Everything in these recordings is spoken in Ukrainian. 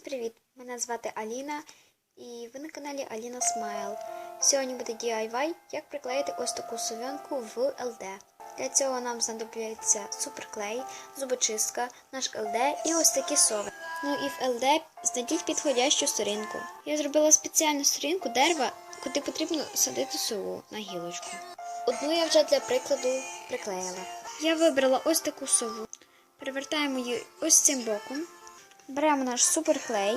Привіт! Мене звати Аліна і ви на каналі Аліна Смайл. Сьогодні буде DIY, як приклеїти ось таку сов'янку в LD. Для цього нам знадобляться суперклей, зубочистка, наш LD і ось такі сови. Ну і в LD знайдіть підходящу сторінку. Я зробила спеціальну сторінку дерева, куди потрібно садити сову на гілочку. Одну я вже для прикладу приклеїла. Я вибрала ось таку сову. Перевертаємо її ось цим боком. Беремо наш суперклей.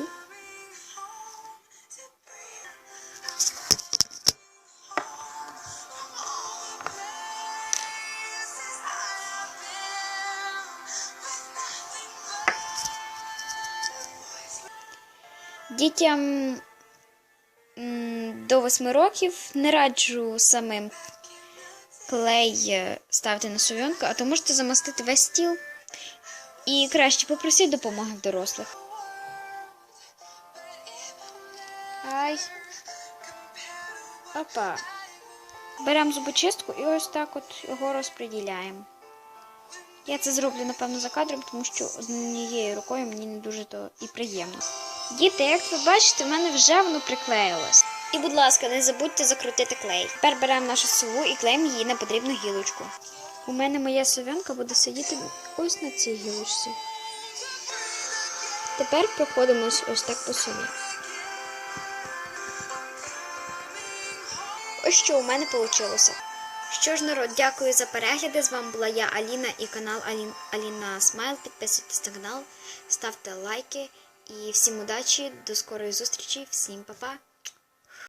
Дітям до 8 років не раджу самим клей е, ставити на сов'янку, а то можете замастити весь стіл. І краще попросіть допомоги в дорослих. Ай. Опа. Беремо зубочистку і ось так от його розподіляємо. Я це зроблю, напевно, за кадром, тому що однією рукою мені не дуже то і приємно. Діти, як ви бачите, в мене вже воно приклеїлось. І, будь ласка, не забудьте закрутити клей. Тепер беремо нашу сову і клеїмо її на потрібну гілочку. У мене моя сов'янка буде сидіти ось на цій гілочці. Тепер проходимось ось так по сові. Ось що у мене вийшло. Що ж, народ, дякую за перегляди. З вами була я, Аліна, і канал Алін, Аліна Смайл. Підписуйтесь на канал, ставте лайки і всім удачі, до скорої зустрічі, всім па-па!